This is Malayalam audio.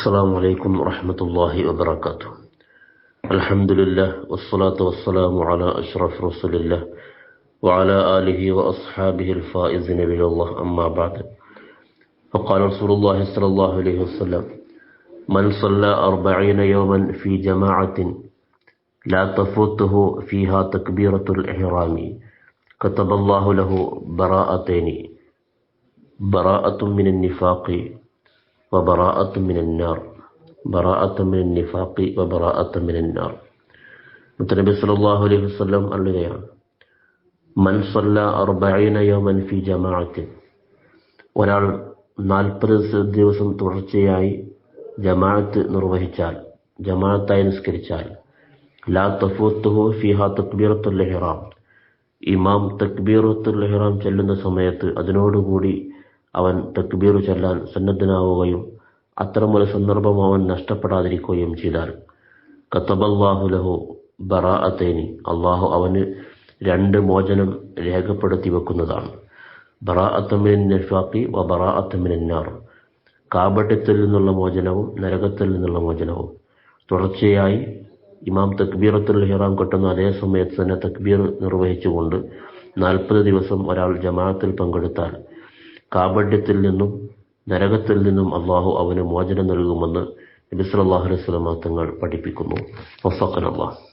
السلام عليكم ورحمة الله وبركاته. الحمد لله والصلاة والسلام على أشرف رسول الله وعلى آله وأصحابه الفائزين الله. أما بعد فقال رسول الله صلى الله عليه وسلم من صلى أربعين يوما في جماعة لا تفوته فيها تكبيرة الإحرام. كتب الله له براءتين براءة من النفاق وبراءة من النار براءة من النفاق وبراءة من النار മുത്തനബി സല്ലല്ലാഹു അലൈഹി വസല്ലം അള്ളുകയാണ് മൻ സല്ല അർബഈന യൗമൻ ഫി ജമാഅത്തിൻ ഒരാൾ നാൽപ്പത് ദിവസം തുടർച്ചയായി ജമാഅത്ത് നിർവഹിച്ചാൽ ജമാഅത്തായി നിസ്കരിച്ചാൽ ലാ തഫൂത്തുഹു ഫിഹാ തക്ബീറത്തുൽ ഇഹ്റാം ഇമാം തക്ബീറത്തുൽ ഇഹ്റാം ചെല്ലുന്ന സമയത്ത് അതിനോടുകൂടി അവൻ തക്ബീർ ചൊല്ലാൻ സന്നദ്ധനാവുകയും അത്തരമൊരു സന്ദർഭം അവൻ നഷ്ടപ്പെടാതിരിക്കുകയും ചെയ്താൽ. കത്തബല്ലാഹു ലഹു ബറാഅത്തേനി അള്ളാഹു അവന് രണ്ട് മോചനം രേഖപ്പെടുത്തി വെക്കുന്നതാണ്. ബറാഅത്തമിൻ നഫാഖി വ ബറാഅത്തമിൻ നാർ. കാപട്യത്തിൽ നിന്നുള്ള മോചനവും നരകത്തിൽ നിന്നുള്ള മോചനവും. തുടർച്ചയായി ഇമാം തക്ബീറത്തുൽ ഹിറാം കെട്ടുന്ന അതേ സമയത്ത് തന്നെ തക്ബീർ നിർവഹിച്ചുകൊണ്ട് നാൽപ്പത് ദിവസം ഒരാൾ ജമാഅത്തിൽ പങ്കെടുത്താൽ കാപട്യത്തിൽ നിന്നും നരകത്തിൽ നിന്നും അള്ളാഹു അവന് മോചനം നൽകുമെന്ന് നബി സല്ലല്ലാഹു അലൈഹി വസല്ലം തങ്ങൾ പഠിപ്പിക്കുന്നു. വഫഖന അല്ലാഹ്